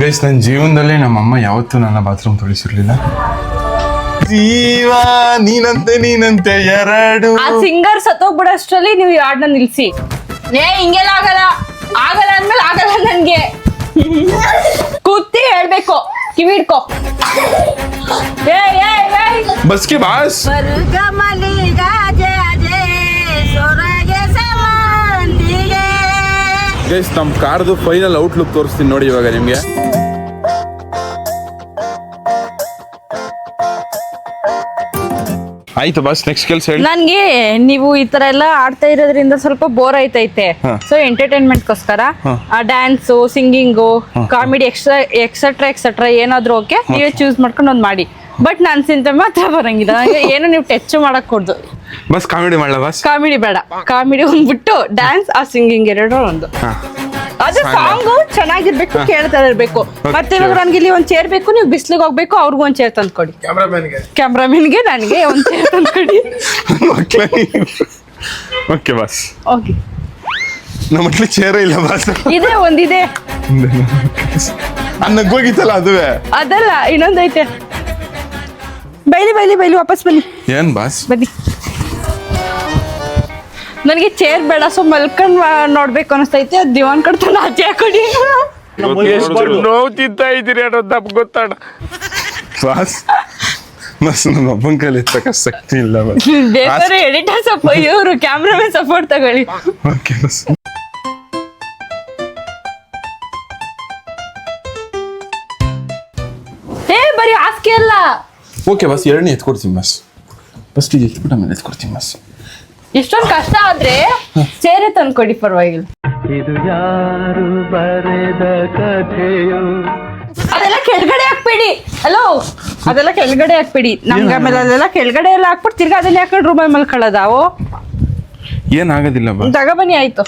Guys ನನ್ನ ಜೀವನದಲ್ಲಿ ನಮ್ಮಮ್ಮ ಯಾವತ್ತೂ ನನ್ನ ಬಾತ್ರೂಮ್ ತೊಳಿಸಿರ್ಲಿಲ್ಲ ಜೀವ ನೀನಂತೆ ನೀನಂತೆ ಎರಡು. ಆ ಸಿಂಗರ್ ಸತ್ತೋಗ್ಬಿಡೋಷ್ಟ್ರಲ್ಲಿ ನೀವು ಈ ಹಾಡ್ನ ನಿಲ್ಸಿ. ಏ ಹಿಂಗೆಲ್ಲ ಆಗಲ್ಲ. ಆಗಲ್ಲ ಅಂದ್ಮೇಲೆ ಆಗಲ್ಲ ನನ್ಗೆ ಕೂತಿ ಹೇಳ್ಬೇಕು. ಕಿವಿ ಹಿಡ್ಕೊ. ಏ ಏ ಏ. ಬಸ್ಗೆ ಬಾಸ್. ಗೈಸ್ ನಮ್ಮ ಕಾರ್ದು ಫೈನಲ್ ಔಟ್ಲುಕ್ ತೋರಿಸ್ತೀನಿ ನೋಡಿ ಇವಾಗ ನಿಮಗೆ. ಆಯ್ತು ಬಸ್ ನೆಕ್ಸ್ಟ್ ಕೆಲಸ ಹೇಳಿ. ನನ್ಗೆ ನೀವು ಈ ತರ ಎಲ್ಲ ಆಡ್ತಾ ಇರೋದ್ರಿಂದ ಸ್ವಲ್ಪ ಬೋರ್ ಆಯ್ತೈತೆ. ಸೊ ಎಂಟರ್ಟೈನ್ಮೆಂಟ್ ಗೋಸ್ಕರ dance singing comedy extra etcetera etcetera ಏನಾದ್ರು ಓಕೆ ನೀವೇ ಚೂಸ್ ಮಾಡ್ಕೊಂಡು ಒಂದ್ ಮಾಡಿ. ಬಟ್ ನಾನು ಸಿಂತ ಮಾತ್ರ ಬರಂಗಿಲ್ಲ. ನಂಗೆ ಏನು ನೀವು ಟಚ್ ಮಾಡಕ್ ಕೊಡ್ದು ಬಸ್ ಕಾಮಿಡಿ ಮಾಡಲ್ಲ ಬಸ್ ಕಾಮಿಡಿ ಬೇಡ. ಕಾಮಿಡಿ ಒಂದ್ಬಿಟ್ಟು ಡ್ಯಾನ್ಸ್ ಆ ಸಿಂಗಿಂಗ್ ಎರಡರ ಒಂದು. ಅದು ಸಾಂಗು ಚೆನ್ನಾಗಿರ್ಬೇಕು ಕೇಳ್ತಾ ಇರ್ಬೇಕು ಮತ್ತೆ ಇವಾಗ. ನನ್ಗೆ ಇಲ್ಲಿ ಒಂದ್ ಚೇರ್ ಬೇಕು ನೀವು ಬಿಸ್ಲಿಗೆ ಹೋಗ್ಬೇಕು ಅವ್ರಿಗೂ ಒಂದ್ ಚೇರ್ ತಂದ್ಕೊಡಿ. ಕ್ಯಾಮ್ರಾಮನ್ಗೆ ನನಗೆ ಒಂದ್ ಚೇರ್ ತಂದ್ಕೊಡಿ. ಓಕೆ ಬಸ್ ಓಕೆ ನಮ್ಮ ಮಟ್ಲಿ ಚೇರ್ ಇಲ್ಲ ಬಸ್ ಇದೆ ಒಂದಿದೆ. ಅನ್ನಕ್ಕೋಗಿತ್ತಲ್ಲ ಅದುವೆ? ಅದಲ್ಲ ಇನ್ನೊಂದೈತೆ. ಬೈಲಿ ಬೈಲಿ ಬೈಲಿ ವಾಪಸ್ ಬನ್ನಿ. ಏನ್ ಬಾಸ್ ಬನ್ನಿ. ನನಗೆ ಚೇರ್ ಬೇಡ ಸೊ ಮಲ್ಕೊಂಡ್ ನೋಡ್ಬೇಕು ಅನಿಸ್ತೈತಿ. ಅದು ದಿವಾನ್ ಕಡ್ತಾನೆ ಆಚೆ ಹಾಕೊಡಿ. ನೋವು ತಿಂತ ಇದ್ದೀರಿ ಅನ್ನೋದು ನಮ್ಗೆ ಗೊತ್ತಾಡ ಬಾಸ್ ಬಸ್ ನಮ್ಮ ಅಪ್ಪನ ಕೈಲಿ ಎತ್ತಕ್ಕ ಶಕ್ತಿ ಇಲ್ಲ ಬಸ್. ಬೇಕಾದ್ರೆ ಎಡಿಟರ್ ಸಪ್ಪ ಇವರು ಕ್ಯಾಮ್ರಾಮನ್ ಸಪೋರ್ಟ್ ತಗೊಳ್ಳಿ. ಓಕೆ ಬಸ್. ಏ ಬರೀ ಹಾಸಿಗೆ ಅಲ್ಲ. ಓಕೆ ಬಸ್ ಎರಡನೇ ಎತ್ಕೊಡ್ತೀನಿ ಬಸ್. ಫಸ್ಟ್ ಇದು ಎತ್ಬಿಟ್ಟು ಆಮೇಲೆ ಎತ್ಕೊಡ್ತೀನಿ ಬಸ್. ಇಷ್ಟೊಂದು ಕಷ್ಟ ಆದ್ರೆ ಚೇರೆ ತಂದ್ಕೊಡಿ ಪರವಾಗಿಲ್ಲ. ಇದು ಯಾರು ಬರೆದ ಕಥೆಯು? ಅದೆಲ್ಲ ಕೆಳಗಡೆ ಹಾಕ್ಬೇಡಿ. ಹಲೋ ಅದೆಲ್ಲ ಕೆಳಗಡೆ ಹಾಕ್ಬೇಡಿ. ನಮ್ಗೆ ಆಮೇಲೆ ಅದೆಲ್ಲ ಕೆಳಗಡೆ ಎಲ್ಲ ಹಾಕ್ಬಿಟ್ಟು ತಿರ್ಗಾ ಅದನ್ನ ಯಾಕಂದ್ರೆ ರೂಮಲ್ಲಿ ಮಲ್ಕೊಳ್ಳೋದ? ಅವು ಏನಾಗೋದಿಲ್ಲ ಬಸ್ ತಗೊಬನ್ನಿ ಆಯ್ತು.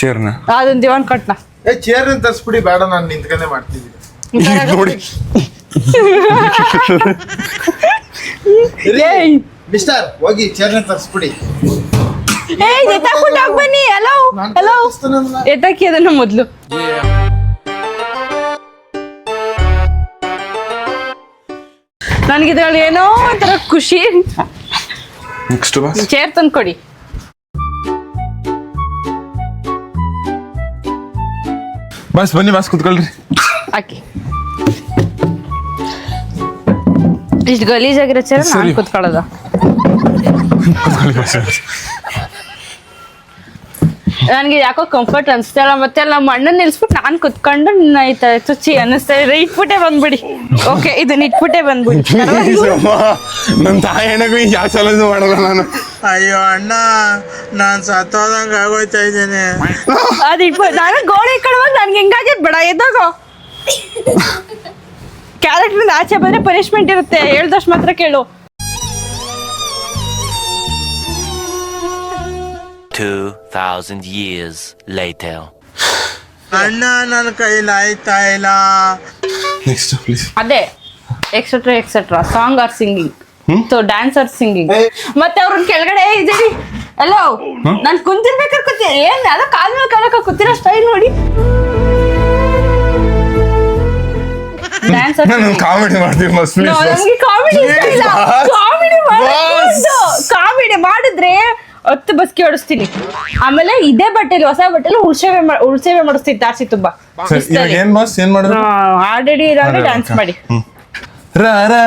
ಚೇರ್ನ ಅದನ್ನ ದಿವಾನ್ ಕಟ್ನ. ಏ ಚೇರ್ ತರಿಸ್ಬಿಡಿ ಬೇಡ ನಾನು ನಿಂತ್ಕೊಂಡೆ ಮಾಡ್ತಿದ್ದೀನಿ ನೋಡಿ. ಏಯ್. ಮಿಸ್ಟರ್ ಹೋಗಿ ಚೇರ್ನ ತರಿಸ್ಬಿಡಿ. ಏಯ್ ಎತ್ತಾಕ್ಬಿಟ್ಟು ಹೋಗ್ ಬನ್ನಿ. Hello hello. ಎತ್ತಾಕಿ ಅದನ್ನ ಮೊದ್ಲು. ನನಗಿದ್ರಲ್ಲಿ ಏನೋ ಒಂಥರ ಖುಷಿ. ನೆಕ್ಸ್ಟ್ ಚೇರ್ ತಂದ್ಕೊಡಿ ಬಸ್ ಬನ್ನಿ ಬಸ್ ಕುತ್ಕೊಳ್ರಿ. ಹಾಕಿ ಇಷ್ಟು ಗಲೀಜಾಗಿರೋ ಚೇರ್ ನಾನು. ಕುತ್ಕೊಳ್ಳೋದ? ಕುತ್ಕೊಳ್ಳಿ ಬಸ್ ನನಗೆ ಯಾಕೋ ಕಂಫರ್ಟ್ ಅನ್ಸ್ತಾ ಇಲ್ಲ. ಮತ್ತೆ ನಮ್ಮ ಅಣ್ಣನ ನಿಲ್ಸ್ಬಿಟ್ಟು ನಾನು ಕುತ್ಕೊಂಡು ಆಯ್ತಾ ಚುಚ್ಚಿ ಅನ್ನಿಸ್ತಾ ಇದೆ. ಇಟ್ಬಿಟ್ಟೆ ಬಂದ್ಬಿಡಿ. ಓಕೆ ಇದನ್ನ ಇಟ್ಬಿಟ್ಟೆ ಬಂದ್ಬಿಡಿ. ನನ್ನ ತಾಯಿ ಅಣ್ಣಗೂ ಯಾವ ಮಾಡಲ್ಲ ನಾನು. ಅಯ್ಯೋ ಅಣ್ಣ ನಾನ್ ಸತ್ತೋದಂಗ ಆಗೋಯ್ತಾ ಇದ್ದೇನೆ. ಅದು ಇಟ್ಬಿಟ್ಟು ನಾನು ಗೋಡೆ ಕಡುವಾಗ ನನ್ಗೆ ಹೆಂಗಾಗಿದ್ ಬಡ ಎದ್ದೋಗೋ. ಕ್ಯಾರೆಕ್ಟರ್ ಆಚೆ ಬಂದ್ರೆ ಪನಿಷ್ಮೆಂಟ್ ಇರುತ್ತೆ. ಹೇಳ್ದಷ್ಟು ಮಾತ್ರ ಕೇಳು. 2,000 years later. ಅಣ್ಣ ನನ್ನ ಕೈಲಿ ಆಯ್ತಾ ಇಲ್ಲ? ನೆಕ್ಸ್ಟ್ ಪ್ಲೀಸ್ ಅದೇ etcetera etcetera song or singing so dance or singing. ಮತ್ತೆ ಅವ್ರನ್ನ ಕೆಳಗಡೆ ಇದ್ದೀರಿ. ಹಲೋ ನಾನು ಕುಂತಿರ್ಬೇಕಾದ್ರೆ ಕೂತಿ ಏನ್ ಅದ ಕಾಲ್ ಮೇಲೆ ಕಾಲಕ್ಕ ಕೂತಿರೋ ಸ್ಟೈಲ್ ನೋಡಿ. ಡ್ಯಾನ್ಸ್ ನಾನು ಕಾಮಿಡಿ ಮಾಡ್ತೀನಿ ಪ್ಲೀಸ್ ನಮ್ಗೆ ಕಾಮಿಡಿ ಇಷ್ಟ ಇಲ್ಲ. ಕಾಮಿಡಿ ಕಾಮಿಡಿ ಮಾಡಿದ್ರೆ ಹತ್ತು ಬಸ್ಕಿ ಹೊಡಿಸ್ತೀನಿ. ಆಮೇಲೆ ಇದೇ ಬಟ್ಟೆಲಿ ಹೊಸ ಬಟ್ಟೆಲಿ ಉಳ್ಸೇವೆ ಉಳ್ಸೇವೆ ಮಾಡಿಸ್ತೀನಿ ತಾಸಿ ತುಂಬಾ. ಇವಾಗ ಏನ್ ಬಾಸ್ ಏನ್ ಮಾಡಿದ್ರು ಆಲ್ರೆಡಿ ಅದೇ, ಡ್ಯಾನ್ಸ್. ಮಾಡಿ. ರ ರಾ.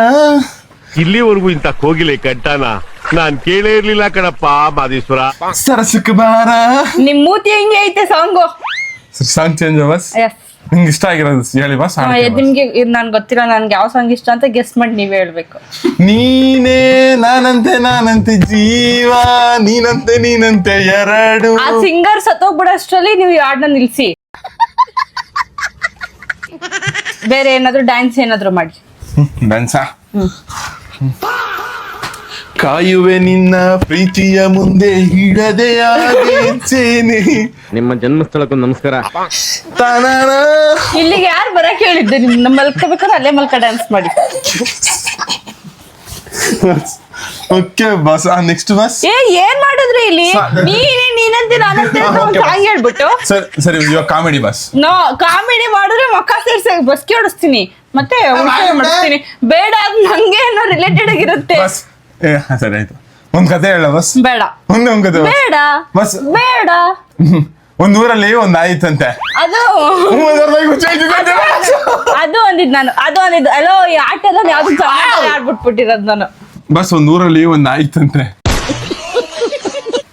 ಇಲ್ಲಿವರೆಗೂ ಇಂತ ಹೋಗಿಲ್ಲ ಕಂಠನ ನಾನ್ ಕೇಳೇ ಇರ್ಲಿಲ್ಲ ಕಣಪ್ಪ ಮಾದೇಶ್ವರ. ಸರಸಕ್ಕೆ ಬಾರ. ನಿಮ್ ಮೂತಿ ಹೆಂಗೆ ಐತೆ ಸಾಂಗು ಸಾಂಗ್ ಚೇಂಜ್ ಬಸ್ ಎಸ್ ನಿಂಗೆ ಇಷ್ಟ ಆಗಿರೋದು ಹೇಳಿ ಬಸ್ ನಿಮ್ಗೆ ಇದು ನನ್ಗೆ ಗೊತ್ತಿಲ್ಲ ನನ್ಗೆ ಯಾವ ಸಾಂಗ್ ಇಷ್ಟ ಅಂತ ಗೆಸ್ ಮಾಡಿ ನೀವೇ ಹೇಳ್ಬೇಕು. ನೀನೇ ನಾನಂತೆ ನಾನಂತೆ ಜೀವ ನೀನಂತೆ ನೀನಂತೆ ಎರಡು. ಆ ಸಿಂಗರ್ ಸತ್ತೋಗ್ಬಿಡೋಷ್ಟರಲ್ಲಿ ನೀವು ಈ ಹಾಡ್ನ ನಿಲ್ಸಿ. ಬೇರೆ ಏನಾದ್ರು ಡ್ಯಾನ್ಸ್ ಏನಾದ್ರು ಮಾಡಿ. ಡಾನ್ಸಾ ಕಾಯುವೆ ನಿನ್ನ ಪ್ರೀತಿಯ ಮುಂದೆ ಹಿಡದೆ ಆಗಿದ್ದೇನೆ ನಿಮ್ಮ ಜನ್ಮಸ್ಥಳಕ್ಕೂ ನಮಸ್ಕಾರ. ತನನ. ಇಲ್ಲಿಗೆ ಯಾರು ಬರಕ್ ಹೇಳಿದ್ದೆ? ನಿಮ್ ಮಲ್ಕೋಬೇಕಾದ್ರೆ ಅಲ್ಲೇ ಮಲ್ಕ ಡ್ಯಾನ್ಸ್ ಮಾಡಿ. ಓಕೆ ಬಸ್ ನೆಕ್ಸ್ಟ್ ಬಸ್. ಏ ಏನ್ ಮಾಡಿದ್ರಿ ಇಲ್ಲಿ? ನೀನೇ ನೀನಂತೆ ನಾನಂತೆ ಸಾಂಗ್ ಹೇಳ್ಬಿಟ್ಟು. ಸರ್ ಸರಿ ಇವಾಗ ಕಾಮಿಡಿ ಬಸ್. ನೋ ಕಾಮಿಡಿ ಮಾಡಿದ್ರೆ ಮಕ್ಕ ಸೇರ್ಸ ಬಸ್ಗೆ ಓಡಿಸ್ತೀನಿ. ಮತ್ತೆ ಉಳ್ಸೆ ಮಾಡಿಸ್ತೀನಿ ಬೇಡ ಅದು ನಂಗೆ ಏನೋ ರಿಲೇಟೆಡ್ ಆಗಿರುತ್ತೆ. ಬಸ್ ಏ ಹಾ, ಸರಿ ಆಯ್ತು. ಒಂದ್ ಕತೆ ಹೇಳ ಬಸ್. ಬೇಡ. ಒಂದೇ ಒಂದ್ ಕತೆ ಬಸ್. ಬೇಡ. ಬಸ್. ಬೇಡ. ಹ್ಮ್. ಒಂದ್ ಊರಲ್ಲಿ ಒಂದ್ ಆಯ್ತಂತೆ. ಅದು. ಮೂವತ್ತರವರೆಗೆ ಹುಚ್ಚಾಯ್ತಿದೆ ಬಸ್. ಅದು ಅಂದಿದ್ ನಾನು. ಅದು ಅಂದಿದ್ದು ಅಲೋ ಈ ಆಟದಲ್ಲಿ ಯಾವ್ದು ಚೆನ್ನಾಗಿ ಆಡ್ಬಿಟ್ಬಿಟ್ಟಿರೋದು ನಾನು. ಬಸ್ ಒಂದ್ ಊರಲ್ಲಿ ಒಂದ್ ಆಯ್ತಂತೆ.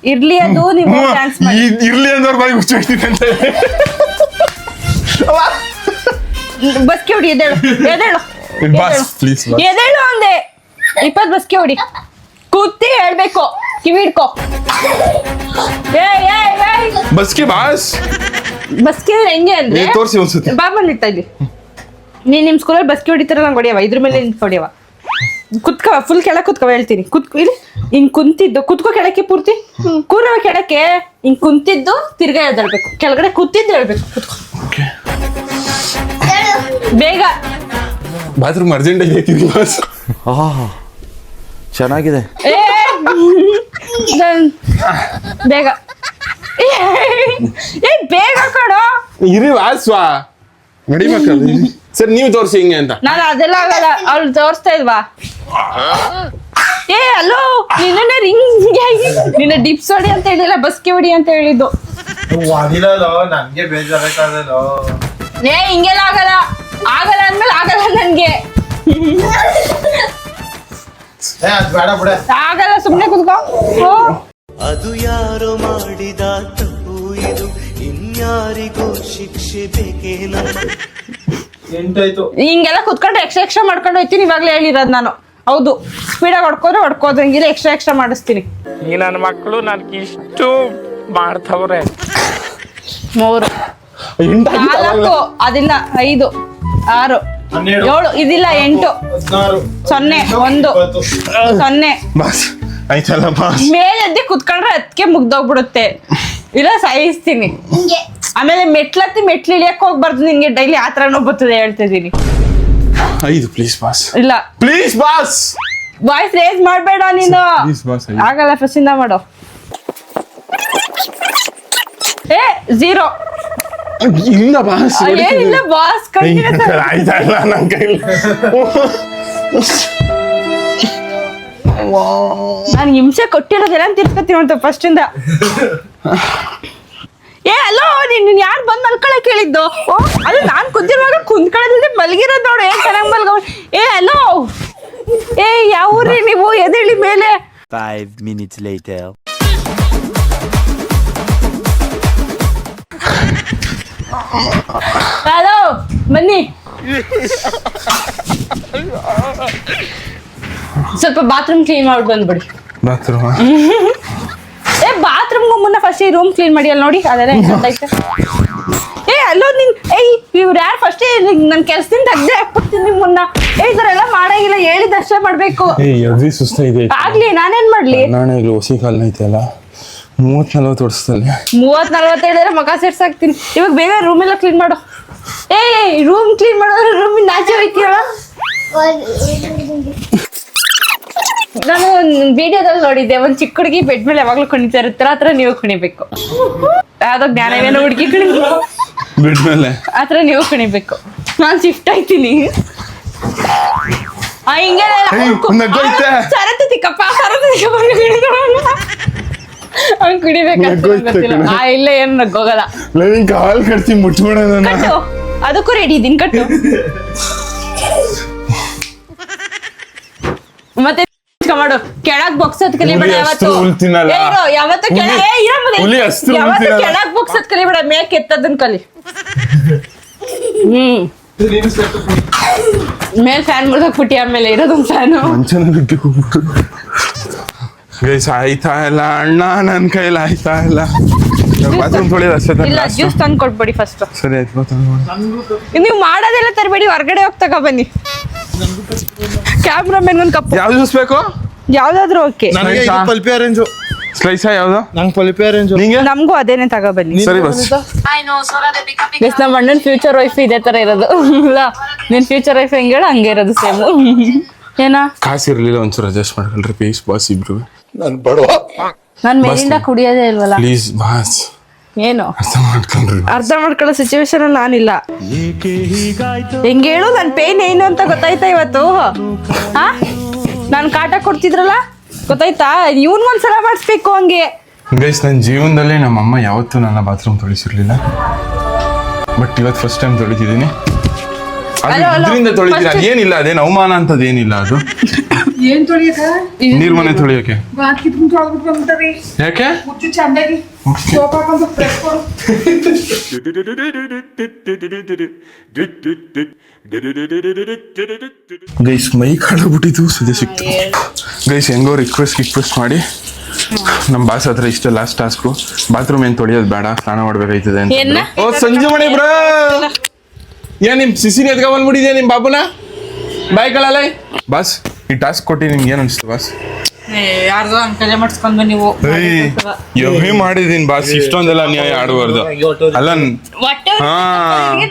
ಇರ್ಲಿ ಅದು ನೀವು ಡ್ಯಾನ್ಸ್ ಮಾಡಿ. ಈ- ಇರ್ಲಿ ಅಂದವ್ರ ಬಾಯಿ ಹುಚ್ಚಾಯ್ತಿದೆ ಬಸ್ ಹೊಡಿ ಎದೇಳು ಎದೇಳು ಬಸ್ ಬಸ್. ಎದೇಳು ಅಂದೆ. ಇಪ್ಪತ್ ಬಸ್ಗೆ ಹೊಡಿ ಕೂತಿ ಹೇಳ್ಬೇಕು. ಕಿವಿ ಹಿಡ್ಕೊ. ಏ ಏ ಬಸ್ಕಿ ಬಸ್ಗೆ ಬಾಸ್. ಬಸ್ಗೆ ಹೆಂಗೆ ಅಂದ್ರೆ ತೋರಿಸಿ ತೋರ್ಸಿ ಒಂದ್ಸತಿ. ಬಾ ಇಟ್ಟ ಇಲ್ಲಿ. ನೀನ್ ನಿಮ್ ಸ್ಕೂಲಲ್ಲಿ ಬಸ್ಕಿ ಹೊಡಿತಾರ ನಂಗೆ ಹೊಡಿಯವ ಇದ್ರ ಮೇಲೆ ನಿಂತ್ ಹೊಡಿಯವ ಕುತ್ಕವ ಫುಲ್ ಕೆಳಕ್ ಕುತ್ಕವ ಹೇಳ್ತೀನಿ. ಕುತ್ಕೊ ಇಲ್ಲಿ ಹಿಂಗ್ ಕುಂತಿದ್ದು. ಕುತ್ಕೋ ಕೆಳಕ್ಕೆ ಪೂರ್ತಿ. ಕೂರವ ಕೆಳಕ್ಕೆ. ಹಿಂಗ್ ಕುಂತಿದ್ದು ತಿರ್ಗಾ ಎದ್ದೇಳ್ಬೇಕು. ಕೆಳಗಡೆ ಕೂತಿದ್ದು ಹೇಳ್ಬೇಕು. ಕುತ್ಕೋ. ಬೇಗ. ಬಾತ್ರೂಮ್ ಅರ್ಜೆಂಟ್ ಆಗಿ ಬಸ್. ಚೆನ್ನಾಗಿದೆ. ಬೇಗ. ಏ ಬೇಗ ಕಣೋ ಇರಿ ವಾಸ್ವಾ ನಡಿಬೇಕಲ್ಲ ಸರ್ ನೀವು ತೋರಿಸಿ ಹಿಂಗೆ ಅಂತ. ನಾನು ಅದೆಲ್ಲ ಆಗಲ್ಲ ಅವ್ಳು ತೋರಿಸ್ತಾ ಇಲ್ವಾ ಏ ಅಲೋ ನಿನ್ನೆ ರಿಂಗ್ ನಿನ್ನ ಡಿಪ್ಸ್ ಹೊಡಿ ಅಂತ ಹೇಳಿಲ್ಲ ಬಸ್ಕೆ ಹೊಡಿ ಅಂತ ಹೇಳಿದ್ದು. ನನ್ಗೆ ಏ ಹಿಂಗೆಲ್ಲ ಆಗಲ್ಲ. ಆಗಲ್ಲ ಅಂದ್ಮೇಲೆ ಆಗಲ್ಲ ನನ್ಗೆ ಆಗಲ್ಲ ಸುಮ್ನೆ ಕುತ್ಕೋ. ಅದು ಯಾರು ಮಾಡಿದ ತಪ್ಪು ಇದು. ಇನ್ಯಾರಿಗೂ ಶಿಕ್ಷೆ ಬೇಕೇನ ಎಂಟಾಯ್ತು. ಹಿಂಗೆಲ್ಲ ಕುತ್ಕೊಂಡು ಎಕ್ಸ್ಟ್ರಾ ಎಕ್ಸ್ಟ್ರಾ ಮಾಡ್ಕೊಂಡು ಹೋಯ್ತೀನಿ. ಇವಾಗ್ಲೇ ಹೇಳಿರೋದು ನಾನು. ಹೌದು. ಸ್ಪೀಡಾಗಿ ಹೊಡ್ಕೋದ್ರೆ ಹೊಡ್ಕೋದಂಗಿಲ್ಲ ಎಕ್ಸ್ಟ್ರಾ ಎಕ್ಸ್ಟ್ರಾ ಮಾಡಿಸ್ತೀನಿ. ಈ ನನ್ನ ಮಕ್ಕಳು ನನ್ಗೆ ಇಷ್ಟು ಮಾಡ್ತವ್ರೆ. ಮೂರು. ನಾಲ್ಕು. ಅದಿಲ್ಲ ಐದು. ಆರು. ಏಳು ಇದಿಲ್ಲ ಎಂಟು. ಸೊನ್ನೆ ಒಂದು. ಸೊನ್ನೆ. ಬಾಸ್ ಆಯ್ತಲ್ಲ ಬಾಸ್. ಮೇಲೆದ್ದೆ ಕುತ್ಕೊಂಡ್ರೆ ಅದಕ್ಕೆ ಮುಗ್ದೋಗ್ಬಿಡುತ್ತೆ. ಇಲ್ಲ ಸಾಯಿಸ್ತೀನಿ ಆಮೇಲೆ ಮೆಟ್ಲತ್ತಿ ಮೆಟ್ಲು ಇಳಿಯಕ್ ಹೋಗ್ಬಾರ್ದು ನಿನ್ಗೆ ಡೈಲಿ ಆ ಥರನೂ ಬರ್ತದೆ ಹೇಳ್ತಿದ್ದೀನಿ. ಐದು ಪ್ಲೀಸ್ ಬಾಸ್. ಇಲ್ಲ. Please boss. ವಾಯ್ಸ್ ರೇಸ್ ಮಾಡಬೇಡ ನೀನು. ಆಗಲ್ಲ ಫಸ್ಟಿಂದ ಮಾಡೋ. ಏ ಝೀರೋ ಇಲ್ಲ ಬಾಸ್ ಏನಿಲ್ಲ ಬಾಸ್ ಆಯ್ತಾ ಇಲ್ಲ ನನ್ನ ಕೈಲಿ ನಾನು ಹಿಂಸೆ ಕೊಟ್ಟಿರೋದೆಲ್ಲ ತಿರ್ಸ್ಕೊತೀನಿ ಅಂತ ಫಸ್ಟ್ ಇಂದ. ಏ ಅಲ್ಲೋ ನೀನ್ ಯಾರು ಬಂದ್ ಮಲ್ಕೊಳಕ್ ಹೇಳಿದ್ದು? ಓ ಅದು ನಾನ್ ಕುಂತಿರುವಾಗ ಕುಂತ್ಕೊಳ್ಳೋದಿಲ್ದೆ ಮಲಗಿರೋದು ನೋಡು ಏನ್ ಚೆನ್ನಾಗ್ ಮಲ್ಗೋ ಏ ಅಲ್ಲೋ. ಏ ಯಾವ ಊರ್ರಿ ನೀವು? ಎದೇಳಿ ಮೇಲೆ. 5 minutes later. ಹಲೋ ಬನ್ನಿ. ಸ್ವಲ್ಪ ಬಾತ್ರೂಮ್ ಕ್ಲೀನ್ ಮಾಡಿ ಬಂದ್ಬಿಡಿ. ಬಾತ್ರೂಮ್ ಏ ಬಾತ್ರೂಮ್ ಮುನ್ನ ಫಸ್ಟ್ ಈ ರೂಮ್ ಕ್ಲೀನ್ ಮಾಡಿ ಅಲ್ಲಿ ನೋಡಿ ಅದೆಲ್ಲ ಹೆಂಗ್ ಚಂದ ಐತೆ ಏ ಅಲ್ಲೋ ನಿನ್ ಏಯ್ ಇವ್ರು ಯಾರು ಫಸ್ಟ್ ನನ್ ಕೆಲ್ಸದಿಂದ ತೆಗ್ದೆ ಹಾಕ್ಬಿಡ್ತೀನಿ ನಿಮ್ಮನ್ನ ಏ ಈ ಥರ ಎಲ್ಲ ಮಾಡಂಗಿಲ್ಲ ಹೇಳಿದಷ್ಟೇ ಮಾಡ್ಬೇಕು. ಆಗ್ಲಿ ನಾನೇನ್ ಮಾಡ್ಲಿ? ನಾನೇ ಇಲ್ಲಿ ಹೊಸಿ ಕಾಲ ಐತಲ್ಲ ಮೂವತ್ ನಲ್ವತ್ತು ವರ್ಷದಲ್ಲಿ. ಮೂವತ್ ನಲ್ವತ್ತು ಹೇಳಿದ್ರೆ ಮಗ ಸೇರ್ಸಾಕ್ತೀನಿ. ಇವಾಗ ಬೇಗ ರೂಮ್ ಎಲ್ಲ ಕ್ಲೀನ್ ಮಾಡು. ಏ ರೂಮ್ ಕ್ಲೀನ್ ಮಾಡೋದ್ರೆ ರೂಮಿಂದ ಆಚೆ ಹೋಯ್ತೀವ ನಾನು ವಿಡಿಯೋದಲ್ಲಿ ನೋಡಿದ್ದೆ ಒಂದ್ ಚಿಕ್ಕ ಹುಡುಗಿ ಬೆಡ್ ಮೇಲೆ ಯಾವಾಗ್ಲೂ ಕುಣಿತಾ ಇರುತ್ತೆ ಆತರ ನೀವು ಕುಣಿಬೇಕು. ಯಾವ್ದೋ ಜ್ಞಾನವೇನೋ ಹುಡುಗಿ ಕುಣಿ ಬಿಡ್ಮೇಲೆ ಆತರ ನೀವು ಕುಣಿಬೇಕು. ನಾನ್ ಶಿಫ್ಟ್ ಆಯ್ತೀನಿ. ಹಿಂಗೆ. ಸರತಿ ತಿಕ್ಕಪ್ಪ ಸರತಿ ತಿಕ್ಕಪ್ಪ ಅವ್ನು ಕುಡಿಬೇಕು. ಆ ಇಲ್ಲ ಏನು ನಗ್ಗೋಗಲ್ಲ. ನಿನ್ ಕಾಲ್ ಕಡ್ಸಿ ಮುಟ್ಬಿಡೋಣ ಕಟ್ಟು. ಅದಕ್ಕೂ ರೆಡಿ ಇದೀನಿ ಕಟ್ಟು. ಮತ್ತೆ ಮಾಡು. ಕೆಳಗ್ ಬಾಕ್ಸ್ ಕಲಿಬೇಡ ಯಾವತ್ತು. ಯಾವತ್ತು ಯಾವತ್ತು ಕೆಳಗ್ ಬೊಕ್ಸೋದ್ ಕಲಿಬೇಡ ಮೇಕ್ ಎತ್ತದನ್ ಕಲಿ. ಹ್ಮ್. ಮೇಲ್ ಫ್ಯಾನ್ ಮುರ್ದಕ್ ಬಿಟ್ಟಿ ಆಮೇಲೆ ಫ್ಯಾನ್ ಫ್ಯಾನು ಗೈಸ್ ಆಯ್ತಾ ಇಲ್ಲ ಅಣ್ಣ ನನ್ನ ಕೈಲಿ ಆಯ್ತಾ ಇಲ್ಲ. ಬಾತ್ರೂಮ್ ತೊಳೆಯೋದು ಅಷ್ಟೇ ಇಲ್ಲ ಜ್ಯೂಸ್ ತಂದು ಕೊಟ್ಬಿಡಿ ಫಸ್ಟ್ ಸರಿ ಆಯ್ತು ಬಾತ್ರೂಮ್ ನೀವು ಮಾಡೋದೆಲ್ಲ ತರಬೇಡಿ ಹೊರಗಡೆ ಹೋಗಿ ತಗೋ ಬನ್ನಿ ಕ್ಯಾಮ್ರಾಮನ್ ಒಂದು ಕಪ್ ಯಾವ್ದು ಜ್ಯೂಸ್ ಬೇಕು? ಯಾವ್ದಾದ್ರು ಓಕೆ. ನನಗೆ ಇದು? ಪಲ್ಪಿ ಆರೆಂಜು ಸ್ಲೈಸಾ ಯಾವ್ದು? ನಂಗೆ ಪಲ್ಪಿ ಆರೆಂಜು ನಿಂಗೆ? ನಮಗೂ ಅದೇನೆ ತಗೋ ಬನ್ನಿ ಸರಿ ಬಸ್. ನಮ್ಮ ಅಣ್ಣನ ಫ್ಯೂಚರ್ ವೈಫ್ ಇದೇ ತರ ಇರೋದು. ಇಲ್ಲ ನಿನ್ ಫ್ಯೂಚರ್ ವೈಫ್ ಹೆಂಗೆ ಹೇಳ ಹಂಗೆ ಇರೋದು ಸೇಮ್ ಏನಾ? ಕಾಸು ಇರಲಿಲ್ಲ ಒಂಚೂರು ಅಡ್ಜಸ್ಟ್ ಮಾಡ್ಕೊಳ್ರಿ ಪೀಸ್ ಬಾಸ್ ಇಬ್ರು. ನನ್ ಮೇಲಿಂದ ಕುಡಿಯೋದೇ ಇಲ್ವಲ್ಲ? ಪ್ಲೀಸ್ ಬಾಸ್ ಏನು? ಅರ್ಥ ಮಾಡ್ಕೊಂಡ್ರಿ. ಅರ್ಥ ಮಾಡ್ಕೊಳ್ಳೋ ಸಿಚುವೇಶನ್ ಅಲ್ಲಿ ನಾನಿಲ್ಲ. ಹೆಂಗ ಹೇಳು? ನನ್ ಪೇನ್ ಏನು ಅಂತ ಗೊತ್ತಾಯ್ತಾ ಇವತ್ತು? ಹಾ? ನಾನು ಕಾಟ ಕೊಡ್ತಿದ್ರಲ್ಲ? ಗೊತ್ತಾಯ್ತಾ? ಇವನ್ ಒಂದ್ಸಲ ಮಾಡಿಸ್ಬೇಕು ಹಂಗೆ. ಗೈಸ್ ನನ್ನ ಜೀವನದಲ್ಲಿ ನಮ್ಮಮ್ಮ ಯಾವತ್ತೂ ನನ್ನ ಬಾತ್ರೂಮ್ ತೊಳಿಸಿರ್ಲಿಲ್ಲ. ಬಟ್ ಇವತ್ತು ಫಸ್ಟ್ ಟೈಮ್ ತೊಳಿತಿದ್ದೀನಿ. ಅದರಿಂದ ತೊಳಿತೀನಿ ಏನಿಲ್ಲ ಅದೇನು ಅವಮಾನ ಅಂತದೇನಿಲ್ಲ ಅದು. ಏನ್ ತೊಳಿಯಕ ನೀರ್ ಮನೆ ತೊಳಿಯೋಕೆ. ತುಂಬ ತೊಳ್ಬಿಟ್ಟು ಬಂದ್ಬಿಟ್ಟರಿ ಯಾಕೆ? ಮುಚ್ಚು ಚಂದಾಗಿ ಸೋಪ್ ಹಾಕೊಂಡು ಪ್ರೆಸ್ ಕೊಡು. ಗೈಸ್ ಮೈ ಕಾಡಬಿಟ್ಟಿದ್ದು ಸುದ್ದಿ ಸಿಕ್ತು. ಗೈಸ್ ಹೆಂಗೋ ರಿಕ್ವೆಸ್ಟ್ ರಿಕ್ವೆಸ್ಟ್ ಮಾಡಿ. ನಮ್ಮ ಬಾಸ್ ಹತ್ರ ಇಷ್ಟ ಲಾಸ್ಟ್ ಟಾಸ್ಕು ಬಾತ್ರೂಮ್ ಏನ್ ತೊಳಿಯೋದು ಬೇಡ ಸ್ನಾನ ಮಾಡ್ಬೇಕಾಯ್ತದೆ ಅಂತ ಓ ಸಂಜೆ ಮಣಿ ಬ್ರೋ! ಏನ್? ನಿಮ್ ಸಿಸಿನ ಎದ್ಕ ಬಂದ್ಬಿಟ್ಟಿದ್ಯಾ ನಿಮ್ ಬಾಬುನ? ಬಾಯ್ ಕಳಲೈ. ಬಾಸ್ ಈ ಟಾಸ್ಕ್ ಕೊಟ್ಟಿ ನಿಮ್ಗೆ ಏನ್ ಅನ್ಸ್ತು ಬಾಸ್? ಯಾರ್ದೋ ಮಾಡಿಸ್ಕೊಂಡು ನೀವು. ಮಾಡಿದೀನಿ ಬಾಸ್ ಇಷ್ಟೊಂದೆಲ್ಲ ಅನ್ಯಾಯ ಆಡಬಾರ್ದು. ಅಲ್ಲ ಹೊಟ್ಟೆ ಹಾ.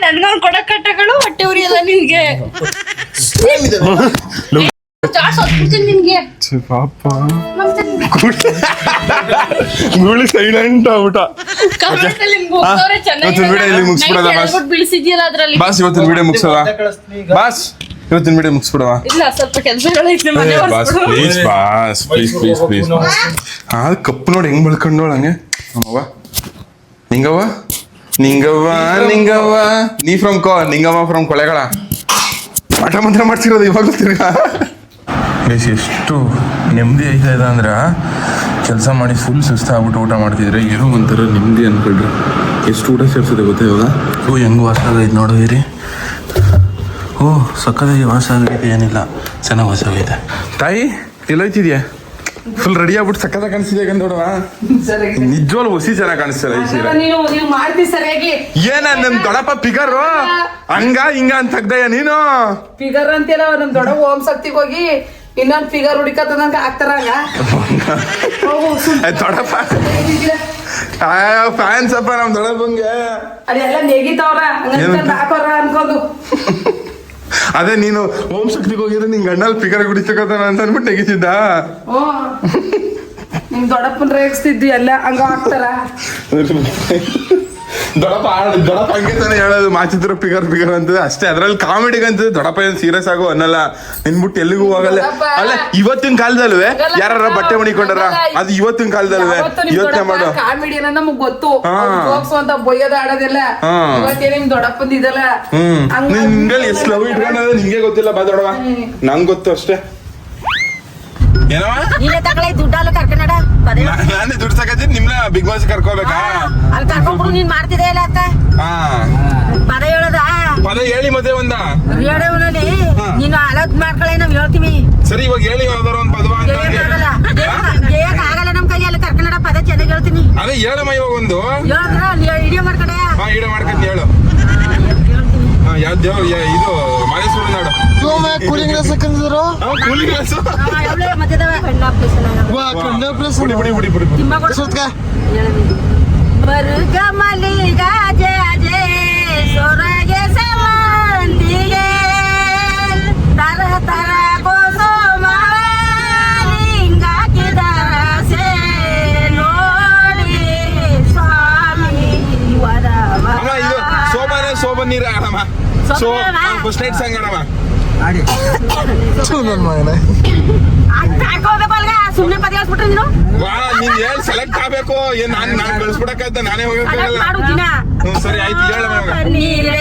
ನನ್ಗೊಂದು ಕಟ್ಟಗಳು ಹೊಟ್ಟೆ ನಿನ್ಗೆ ಪಾಪ. ಗುಳಿ ಸೈಲೆಂಟ್ ಇವತ್ತಿನ ವಿಡಿಯೋ ಇಲ್ಲಿ ಮುಗಿಸ್ಬಿಡೋದ ಬಾಸ್? ಇವತ್ತಿನ ವಿಡಿಯೋ ಮುಗಿಸೋದ? ಬಾಸ್ ಇವತ್ತಿನ ವಿಡಿಯೋ ಮುಗಿಸ್ಬಿಡವಾ? ಇಲ್ಲ ಸ್ವಲ್ಪ ಕೆಲ್ಸಗಳೈತೆ ಮನೆ boss please boss please please please ಆ ಕಪ್ಪು ನೋಡಿ ಹೆಂಗ್ ಬೆಳ್ಕೊಂಡೋಳ ಹಂಗೆ? ನಮ್ಮವ್ವ ನಿಂಗವ್ವ? ನಿಂಗವ್ವ ನಿಂಗವ್ವ. ನೀ ಫ್ರಮ್ ಕೋ ನಿಂಗವ್ವ ಫ್ರಮ್ ಕೊಳೆಗಳ ಆಟ ಮಂತ್ರ ಮಾಡ್ತಿರೋದು ಇವಾಗ ತಿರ್ಗಾ ಗೈಸ್ ಎಷ್ಟು ನೆಮ್ಮದಿ ಆಯ್ತಾ ಇದೆ ಅಂದ್ರೆ ಕೆಲಸ ಮಾಡಿ ಫುಲ್ ಸುಸ್ತಾಗ್ಬಿಟ್ಟು ಊಟ ಮಾಡ್ತಿದ್ರೆ ಏನೋ ಒಂಥರ ನೆಮ್ಮದಿ ಅನ್ಕೊಳ್ರಿ ಎಷ್ಟು ಊಟ ಸೇರ್ಸೋದೆ ಗೊತ್ತಾ ಇವಾಗ? ಓ ಹೆಂಗ್ ವಾಸ ಆಗೈತೆ ನೋಡು ಇರಿ ಓ ಸಕ್ಕದಾಗಿ ವಾಸ ಆಗಿದೆ ಏನಿಲ್ಲ. ಚೆನ್ನಾಗಿ ವಾಸ ಆಗಿದೆ ತಾಯಿ ಎಲ್ಲೋಯ್ತಿದ್ಯಾ? ಫುಲ್ ರೆಡಿ ಆಗ್ಬಿಟ್ಟು ಸಕ್ಕದ ಕಾಣಿಸ್ತಿದ್ಯಾ ನೋಡುವ ನಿಜವಾಗ್ಲು ಹುಸಿ ಚೆನ್ನಾಗಿ ಕಾಣಿಸ್ತಾರೆ ಈ ಸೀರೆ. ಏನ ನಮ್ ದೊಡಪ್ಪ ಪಿಗರ್? ಹಂಗ ಹಿಂಗ ಅಂತ ತೆಗ್ದಯ್ಯ ನೀನು? ಫಿಗರ್ ಅಂತೀರ ನಮ್ ದೊಡ್ಡ ಓಂ ಶಕ್ತಿಗೆ ಹೋಗಿ ಇನ್ನೊಂದ್ ಫಿಗರ್ ಹುಡುಕತ್ತದಂಗ ಏ, ದೊಡ್ಡಪ್ಪ. ಫ್ಯಾನ್ಸ್ ಅಪ್ಪ ನಮ್ ದೊಡಪ್ಪಂಗೆ ಅದೆಲ್ಲ ನೆಗಿತಾವ್ರ. ಹಾಕೋರ ಅನ್ಕೊಂಡು. ಅದೇ ನೀನು ಓಂ ಶಕ್ತಿಗೆ ಹೋಗಿದ್ರೆ ನಿಂಗೆ ಗಂಡಲ್ಲಿ ಫಿಗರ್ ಗುಡಿಸಕತ್ತಾನ ಅಂತ ಅನ್ಬಿಟ್ಟು ತೆಗಿತಿದ್ದ ಹ್ಮ್ ನಿಮ್ ದೊಡ್ಡಪ್ಪನ್ ರೇಗಿಸ್ತಿದ್ವಿ ಎಲ್ಲ ಹಂಗ ಹಾಕ್ತಾರ ದೊಡ್ಡಪ್ಪ ದೊಡಪ್ಪ ದೊಡ್ಡಪ್ಪ ಹಂಗೆ ತಾನೇ ಹೇಳೋದು ಮಾಚಿದ್ರು ಪಿಗರ್ ಪಿಗರ್ ಅಂತ ಅಷ್ಟೇ ಅದ್ರಲ್ಲಿ ಕಾಮಿಡಿಗೆ ಅಂತ ದೊಡ್ಡಪ್ಪ ಏನ್ ಸೀರಿಯಸ್ ಆಗೋ ಅನ್ನಲ್ಲ. ನಿನ್ಬಿಟ್ಟು ಎಲ್ಲಿಗೂ ಹೋಗಲ್ಲ. ಅಲ್ಲ ಇವತ್ತಿನ ಕಾಲದಲ್ವೇ ಯಾರ ಬಟ್ಟೆ ಮಣಿಕೊಂಡಾರ ಅದು ಇವತ್ತಿನ ಕಾಲದಲ್ವೇ ಯೋಚನೆ ಮಾಡು. ಕಾಮಿಡಿ ನಮಗ್ ಗೊತ್ತು. ಹಾ. ಜೋಕ್ಸ್ ಅಂತ ಬೊಯ್ಯೋದ ಆಡೋದಿಲ್ಲ. ಇವತ್ತೇ ನಿಮ್ ನಿಂಗಲ್ಲಿ ನಿಂಗೆ ಗೊತ್ತಿಲ್ಲ ಬಾ ದೊಡವ ನಂಗೆ ಗೊತ್ತು ಅಷ್ಟೇ. ಏನವ? ನೀನೇ ತಗೊಳ್ಳಿ ದುಡ್ಡಲ್ಲ ಕರ್ಕನಡ ಪದೇ ನಾನೇ ದುಡ್ಡು ಸಾಕತ್ತೀನಿ ನಿಮ್ನ ಬಿಗ್ ಬಾಸ್ ಕರ್ಕೋಬೇಕಾ? ಅಲ್ಲಿ ಕರ್ಕೊಂಡ್ಬಿಡು ನೀನ್ ಮಾಡ್ತಿದ್ದೆ ಇಲ್ಲ ಅಂತ ಹಾ. ಪದ ಹೇಳದ? ಪದ ಹೇಳಿ ಮತ್ತೆ ಒಂದ. ಹೇಳವನಲ್ಲಿ ನೀನು ಅಲಗ್ ಮಾಡ್ಕೊಳ್ಳಿ ನಾವ್ ಹೇಳ್ತೀವಿ. ಸರಿ ಇವಾಗ ಹೇಳಿ ಯಾವ್ದಾರ ಒಂದ್ ಪದವ ಅಂತ ಜಯಕ್ ಆಗಲ್ಲ. ನಮ್ ಕೈಯಲ್ಲಿ ಕರ್ಕನಾಡ ಪದ ಚೆನ್ನಾಗಿ ಹೇಳ್ತೀನಿ. ಅದೇ ಹೇಳಮ್ಮ ಇವಾಗ ಒಂದು. ಹೇಳಿದ್ರ? ಇಡಿಯೋ ಮಾಡ್ಕೊಂಡೆ. ಹಾ ಇಡ ಮಾಡ್ಕೊಂಡ್ ಹೇಳು. ಹಾ ಯಾವ್ದು ದೇವ್ರು ಇದು ಮಹೇಶ್ವರ ನಾಡು. ಕೂಲಿಂಗ್ ಹಾಕಿದ್ರು ಹಾ, ಕೂಲಿ ಗ್ಲಾಸು ಮಧ್ಯದವ ಬುಡಿ ಬುಡಿ ಬುಡಿ ಬುಡಿ ಕೊಡು ಬರ್ಗ ಮಲ್ಲಿಗಾಜೆ ಅಜೆ ಸೊರಗೆ ಸಮಾಂದಿಗೆ ತರ ತರ ಸೋಮನೆ ಸೋಮ ನೀರ ಆಡಮ್ಮ ಸೋ ಸೋಮನ? ಫಸ್ಟ್ ನೈಟ್ ಸಾಂಗ್ ಆಡಮ್ಮ ನನ್ ಮಗನೇ ವಾ ನೀನ್? ಹೇಳಿ ಸೆಲೆಕ್ಟ್ ಆಗ್ಬೇಕು. ಏನ್ ನಾನ್ ನಾನ್ ಕಳ್ಸ್ಬಿಡಕ್ಕಾಯ್ತ? ನಾನೇ ಹೋಗಕ್ಕಾಗಲ್ಲ ಮಾಡು ದಿನ. ಸರಿ ಆಯ್ತು ಹೇಳಮ್ಮ ಇವಾಗ ಬನ್ನೀರೇ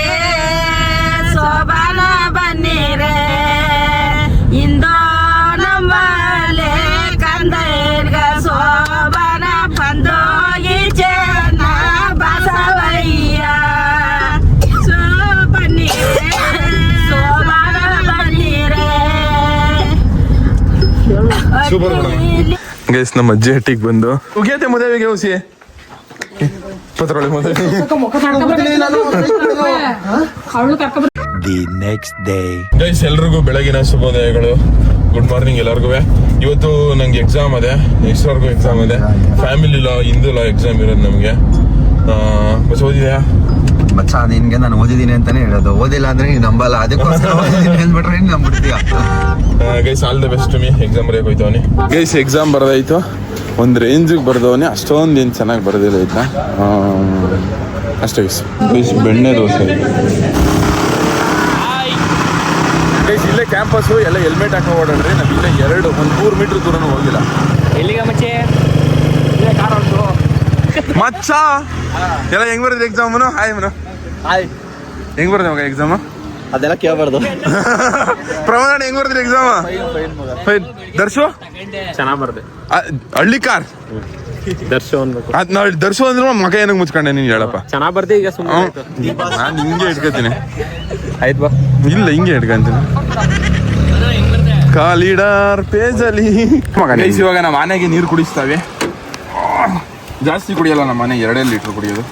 ಸೋಬಾನ ಬನ್ನೀರೇ. ಇಂದೋ ಸೂಪರ್ ಗೈಸ್ ನಮ್ಮ ಅಜ್ಜಿ ಹಟ್ಟಿಗೆ ಬಂದು. ಉಗಿಯತೆ ಮದುವೆಗೆ ಹುಸಿ ಪತ್ರೊಳಿ ಮದುವೆ. The next day next day. Guys ಎಲ್ರಿಗೂ ಬೆಳಗಿನ ಶುಭೋದಯಗಳು. ಗುಡ್ ಮಾರ್ನಿಂಗ್ ಎಲ್ಲರಿಗೂ ಇವತ್ತು ನಂಗೆ ಎಕ್ಸಾಮ್ ಅದೇ. ಎಷ್ಟರವರೆಗೂ ಎಕ್ಸಾಮ್ ಇದೆ family law Hindu law exam ಇರೋದು ನಮಗೆ. ಬಸ್ ಓದಿದ್ಯಾ ಮಚ್ಚ ನಿನ್ಗೆ ನಾನು ಓದಿದ್ದೀನಿ ಅಂತಾನೆ ಹೇಳೋದು. ಓದಿಲ್ಲ ಅಂದ್ರೆ ನೀನ್ ನಂಬಲ್ಲ. ಅದಕ್ಕೋಸ್ಕರ ಓದಿದ್ದೀನಿ ಅಂದ್ಬಿಟ್ರೆ ನೀನ್ ನಂಬಿಡ್ತೀಯ ಗೈಸ್ ಆಲ್ ದ ಬೆಸ್ಟ್ ಮಿ ಎಕ್ಸಾಮ್ ಬರೆಯಕ್ಕೆ ಹೋಯ್ತವನಿ. ಗೈಸ್ ಎಕ್ಸಾಮ್ ಬರ್ದಾಯ್ತು. ಒಂದು ರೇಂಜಿಗೆ ಬರ್ದವನಿ. ಅಷ್ಟೊಂದು ಏನು ಚೆನ್ನಾಗಿ ಬರೆದಿಲ್ಲ ಆಯ್ತಾ ಅಷ್ಟೇ ಗೈಸ್ ಗೈಸ್ ಬೆಣ್ಣೆ ದೋಸೆ. ಗೈಸ್ ಇಲ್ಲೇ ಕ್ಯಾಂಪಸ್ಸು ಎಲ್ಲ ಹೆಲ್ಮೆಟ್ ಹಾಕೋ ಓಡಾಡ್ರಿ ನಾವು ಇಲ್ಲೇ ಎರಡು ಒಂದು ಮೂರು ಮೀಟ್ರ್ ದೂರನೂ ಹೋಗಿಲ್ಲ. ಎಲ್ಲಿಗೆ ಮಚ್ಚೆ? ಇಲ್ಲೇ ಕಾರ್ ಮಚ್ಚ! ಎಲ್ಲ ಹೆಂಗ್ ಬರ್ದಿದೆ ಎಕ್ಸಾಮ್ ಹಾಯ್ ಮನು. ಹಾಯ್ ಹೆಂಗ್ ಬರ್ದೆ ಮಗ ಎಕ್ಸಾಮ್ ಅದೆಲ್ಲ ಕೇಳಬಾರ್ದು. ಪ್ರಮಾಣ ಹೆಂಗ್ ಬರ್ದಿದೆ ಎಕ್ಸಾಮ್ ಫೈನ್ ದರ್ಶು? ಚೆನ್ನಾಗ್ ಬರ್ದೆ ಹಳ್ಳಿ ಕಾರ್. ಅನ್ಬೇಕು ಅದ್ ದರ್ಶು ಅಂದ್ರೆ ಮಗ ಏನಕ್ಕೆ ಮುಚ್ಕೊಂಡೆ ನೀನು ಹೇಳಪ್ಪ? ಚೆನ್ನಾಗ್ ಬರ್ದೆ ಈಗ ಸುಮ್ಮನೆ ನಾನು ಹಿಂಗೆ ಇಟ್ಕೋತೀನಿ. ಆಯ್ತು ಬಾ. ಇಲ್ಲ ಹಿಂಗೆ ಇಟ್ಕೊಂತೀನಿ. ಕಾಲಿಡಾರ್ ಪೇಜಲ್ಲಿ. ಮಗ ಇವಾಗ ನಾವು ಮನೆಗೆ ನೀರು ಕುಡಿಸ್ತಾವೆ ಜಾಸ್ತಿ ಕುಡಿಯಲ್ಲ ನಮ್ಮ ಮನೆ ಎರಡೇ ಲೀಟ್ರ್ ಕುಡಿಯೋದು.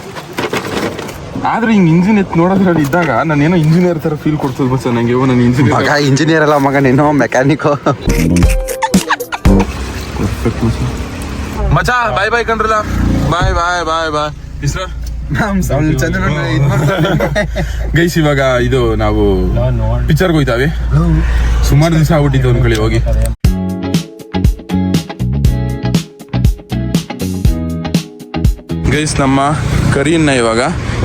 ಆದ್ರೆ ಹಿಂಗ್ ಇಂಜಿನ್ ಎತ್ತು ನೋಡೋದ್ರಲ್ಲಿ ಇದ್ದಾಗ ನಾನು ಏನೋ ಇಂಜಿನಿಯರ್ ತರ ಫೀಲ್ ಕೊಡ್ತದೆ ಬಸ್ ನಂಗೆ. ಓ ನಾನು ಮಗ ಇಂಜಿನಿಯರ್ ಇಂಜಿನಿಯರ್ ಅಲ್ಲ ಮಗ ನೀನು ಮೆಕ್ಯಾನಿಕ್ ಮಚಾ ಬಾಯ್ ಬಾಯ್ ಕಂಡ್ರಲ್ಲ ಬಾಯ್ ಬಾಯ್ ಬಾಯ್ ಬಾಯ್ ಇಸ್ರ? ಗೈಸ್ ಇವಾಗ ಇದು ನಾವು ಪಿಕ್ಚರ್ಗೆ ಹೋಯ್ತಾವೆ ಸುಮಾರು ದಿವಸ ಆಗ್ಬಿಟ್ಟಿತ್ತು ಅನ್ಕೊಳ್ಳಿ ಹೋಗಿ. ಗೈಸ್, ನಮ್ಮ ಕರಿಯನ್ನ ಇವಾಗ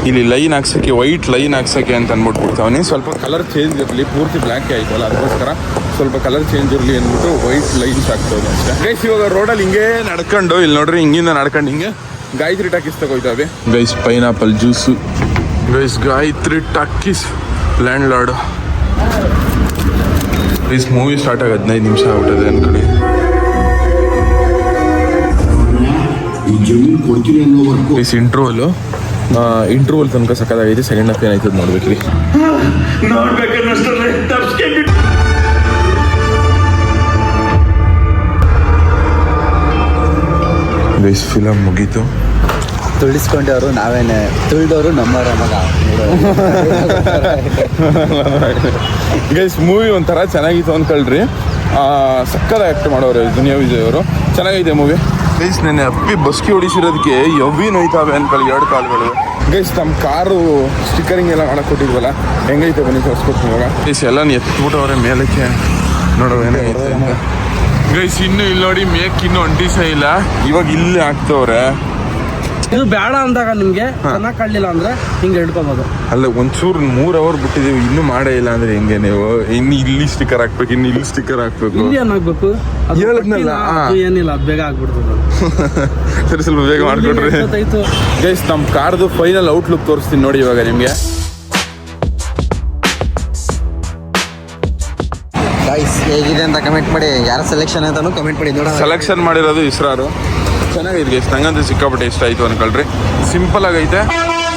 ಇಲ್ಲಿ ಲೈನ್ ಹಾಕ್ಸೋಕ್ಕೆ ವೈಟ್ ಲೈನ್ ಹಾಕ್ಸೋಕ್ಕೆ ಅಂತ ಅಂದ್ಬಿಟ್ಟು ಬಿಡ್ತಾವನಿ. ಸ್ವಲ್ಪ ಕಲರ್ ಚೇಂಜ್ ಇರಲಿ, ಪೂರ್ತಿ ಬ್ಲ್ಯಾಕ್ ಆಯ್ತಲ್ಲ, ಅದಕ್ಕೋಸ್ಕರ ಸ್ವಲ್ಪ ಕಲರ್ ಚೇಂಜ್ ಇರಲಿ ಅಂದ್ಬಿಟ್ಟು ವೈಟ್ ಲೈನ್ಸ್ ಹಾಕ್ತಾವೆ ಅಷ್ಟೇ. ಗೈಸ್, ಇವಾಗ ರೋಡಲ್ಲಿ ಹಿಂಗೆ ನಡ್ಕೊಂಡು, ಇಲ್ಲಿ ನೋಡ್ರಿ, ಹಿಂಗಿಂದ ನಡ್ಕೊಂಡು ಹಿಂಗೆ Gayatri talkies ತಗೋಯ್ತಾವೆ guys pineapple juice guys, Gayathri talkies landlord guys movie start ಆಗಿ ಹದಿನೈದು ನಿಮಿಷ ಆಗ್ಬಿಟ್ಟಿದೆ ಅನ್ಕೊಳ್ಳಿ. ಗೈಸ್ ಇಂಟ್ರೋವಲ್ಲು ಇಂಟ್ರೋವಲ್ ತನಕ ಸಕ್ಕದಾಗೈತೆ ಸೆಕೆಂಡ್ ಹಾಫ್ ಏನಾಯ್ತದ ನೋಡ್ಬೇಕ್ರಿ. ಗೈಸ್ ಫಿಲಮ್ ಮುಗೀತು. ತುಳಿಸ್ಕೊಂಡವರು ನಾವೇನೆ ತುಳಿದವರು ನಮ್ಮ ಮಗ. ಗೈಸ್ ಮೂವಿ ಒಂಥರ ಚೆನ್ನಾಗಿತ್ತು ಅಂದ್ಕೊಳ್ರಿ ಸಕ್ಕದ ಆ್ಯಕ್ಟ್ ಮಾಡೋರು ದುನಿಯಾ ವಿಜಯ್ ಅವರು. ಚೆನ್ನಾಗೈತೆ ಮೂವಿ ಗೈಸ್ ನೆನ್ನೆ ಅಪ್ಪಿ ಬಸ್ಕಿ ಹೊಡಿಸಿರೋದಕ್ಕೆ ಯವ್ವಿ ನೋಯ್ತಾವೆ ಅನ್ಕೊಳ್ಳಿ ಎರಡು ಕಾಲುಗಳು. ಗೈಸ್ ನಮ್ಮ ಕಾರು ಸ್ಟಿಕ್ಕರಿಂಗ್ ಎಲ್ಲ ಮಾಡಕ್ ಕೊಟ್ಟಿದ್ವಲ್ಲ ಹೆಂಗೈತೆ ಬನ್ನಿ ತೋರಿಸ್ಕೊಡ್ತೀನಿ ಇವಾಗ. ಗೈಸ್ ಎಲ್ಲ ಎತ್ಬಿಟ್ಟವ್ರೆ ಮೇಲಕ್ಕೆ. ನೋಡೋ ಏನಾಗೈತೆ ಗೈಸ್ ಇನ್ನು ಇಲ್ಲಿ ನೋಡಿ ಮೇಕ್ ಇನ್ನು ಅಂಟಿಸ ಇಲ್ಲ. ಇವಾಗ ಇಲ್ಲಿ ಹಾಕ್ತವ್ರೆ ಇದು ಬೇಡ ಅಂದಾಗ ನಿಮ್ಗೆ ಚೆನ್ನಾಗಿ ಕಾಣಲಿಲ್ಲ ಅಂದ್ರೆ ಹಿಂಗೆ ಹಿಡ್ಕೋಬಹುದು ಅಲ್ಲ ಒಂಚೂರು ಮೂರ್ ಅವರ್ ಬಿಟ್ಟಿದೀವಿ ಇನ್ನೂ ಮಾಡೇ ಇಲ್ಲ ಅಂದ್ರೆ ಹಿಂಗೆ ನೀವು? ಇನ್ನು ಇಲ್ಲಿ ಸ್ಟಿಕ್ಕರ್ ಹಾಕ್ಬೇಕು ಇನ್ನು ಇಲ್ಲಿ ಸ್ಟಿಕ್ಕರ್ ಹಾಕ್ಬೇಕು. ಇಲ್ಲಿ ಏನಾಗ್ಬೇಕು ಅದು ಹೇಳಿದ್ನಲ್ಲ, ಪಟ್ಟಿನ, ಆ. ಅದು ಏನಿಲ್ಲ ಅದು ಬೇಗ ಆಗ್ಬಿಡ್ತದೆ. ಸರಿ ಸ್ವಲ್ಪ ಬೇಗ ಮಾಡ್ಕೊಡ್ರಿ. ಎಷ್ಟೊತ್ತಾಯ್ತು? ಗೈಸ್ ನಮ್ಮ ಕಾರ್ದು ಫೈನಲ್ ಔಟ್ಲುಕ್ ತೋರಿಸ್ತೀನಿ ನೋಡಿ ಇವಾಗ ನಿಮಗೆ. ಗೈಸ್ ಹೇಗಿದೆ ಅಂತ ಕಮೆಂಟ್ ಮಾಡಿ. ಯಾರ ಸೆಲೆಕ್ಷನ್ ಅಂತಾನು ಕಮೆಂಟ್ ಮಾಡಿ ನೋಡೋಣ. ಸೆಲೆಕ್ಷನ್ ಮಾಡಿರೋದು ಇಸ್ರಾರು. ಚೆನ್ನಾಗೈತೆ ಗೈಸ್ ನಂಗಂತೂ ಸಿಕ್ಕಾಪಟ್ಟೆ ಇಷ್ಟ ಆಯ್ತು ಅನ್ಕೊಳ್ರಿ. ಸಿಂಪಲ್ ಆಗೈತೆ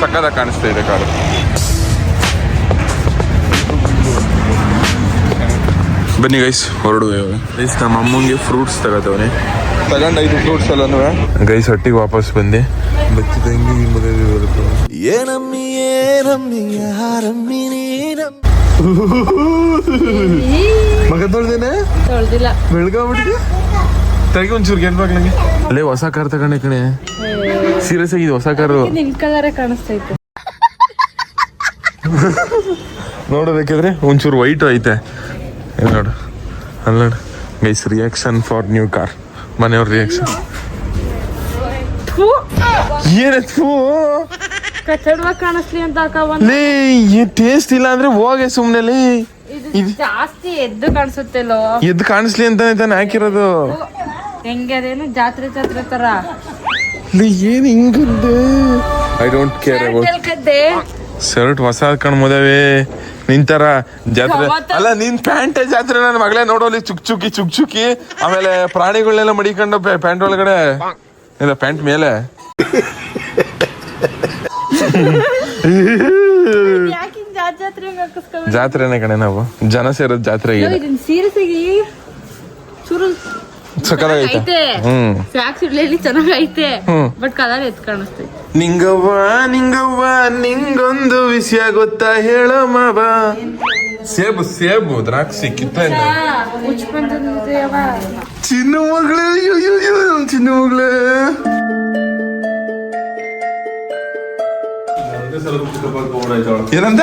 ಸಕ್ಕದಾಗ ಕಾಣಿಸ್ತಾ ಇದೆ ಕಾರು. ಬನ್ನಿ ಗೈಸ್ ಹೊರಡುವ ಗೈಸ್ ನಮ್ಮ ಅಮ್ಮಂಗೆ ಫ್ರೂಟ್ಸ್ ತಗೋತವನೆ ತಗೊಂಡೈದು ಫ್ರೂಟ್ಸ್ ಎಲ್ಲನೂ ಗೈಸ್ ಒಟ್ಟಿಗೆ ವಾಪಸ್ ಬಂದೆ. ಬಚ್ಚಿದಂಗಿ ಮದುವೆ ಬರುತ್ತೆ. ಏನಮ್ಮಿ ಏನಮ್ಮಿ ಯಾರಮ್ಮಿ ನೀನಮ್ಮಿ. ಮಗ ತೊಳ್ದೇನೆ? ತೊಳ್ದಿಲ್ಲ. ತಗಿ ಒಂಚೂರು ಗೆಲ್ಬೇಕು ಬಾಗ್ಲಂಗೆ ಅಲ್ಲೇ ಹೊಸ ಕಾರ್ ತಗೊಂಡೆ ಕಣೆ. ಸೀರಿಯಸ್ ಆಗಿದೆ ಹೊಸ ಕಾರು. ನಿನ್ ಕಲರೇ ಕಾಣಿಸ್ತೈತೆ. ನೋಡಬೇಕಿದ್ರೆ ಒಂಚೂರು ವೈಟ್ ಐತೆ. ಇಲ್ಲಿ ನೋಡು ಅಲ್ಲ ನೋಡು. Guys reaction for new car ಮನೆಯವ್ರ ರಿಯಾಕ್ಷನ್ ಏನತ್ತು ಕಾಣಿಸ್ಲಿ ಅಂತ ಟೇಸ್ಟ್ ಇಲ್ಲ ಅಂದ್ರೆ ಹೋಗೆ ಸುಮ್ನೆ ಲೇ. ಇದು ಜಾಸ್ತಿ ಎದ್ದು ಕಾಣಿಸುತ್ತೆಲ್ಲೋ ಎದ್ದು ಕಾಣಿಸ್ಲಿ ಅಂತ ತಾನೆ ಹಾಕಿರೋದು. ಹೆಂಗೆ ಅದೇನು? ಜಾತ್ರೆ ಜಾತ್ರೆ ತರ? ಲೇ ಏನ್ ಹಿಂಗಂದೆ? I don't care about shirt ಹೊಸ ಹಾಕೊಂಡ್ ಮದವೆ. ನಿಂತರ ಜಾತ್ರೆ ಅಲ್ಲ ನಿನ್ ಪ್ಯಾಂಟ್ ಜಾತ್ರೆ ನನ್ನ ಮಗಳೇ ನೋಡೋಲಿ ಚುಕ್ ಚುಕ್ಕಿ ಚುಕ್ ಚುಕ್ಕಿ. ಆಮೇಲೆ ಪ್ರಾಣಿಗಳನ್ನೆಲ್ಲ ಮಡಿಕೊಂಡು ಪ್ಯಾಂಟ್ ಒಳಗಡೆ. ಇಲ್ಲ ಪ್ಯಾಂಟ್ ಮೇಲೆ. ಜಾತ್ರೆನೇ ಕಣೆ ನಾವು. ಜನ ಸೇರೋದು ಜಾತ್ರೆಗೆ. ಸೀರಿಯಸ್ ಆಗಿ ಚೂರು ಸಕ್ಕದಾಗೈತೆ ಐತೆ. ಹ್ಮ್. ಸ್ಯಾಕ್ಸ್ ಇಡ್ಲಿ ಚೆನ್ನಾಗೈತೆ. ಬಟ್ ಕಲರ್ ಎತ್ ಕಾಣಿಸ್ತೈತೆ ನಿಂಗವ್ವ ನಿಂಗವ್ವ ನಿಂಗೊಂದು ವಿಷಯ ಗೊತ್ತಾ ಹೇಳೋ ಮಾವ. ಸೇಬು ಸೇಬು ದ್ರಾಕ್ಷಿ ಕಿತ್ತಲೆ ಚಿನ್ನ ಮಗಳೇ ಚಿನ್ನ ಮಗಳೇ ಏನಂತ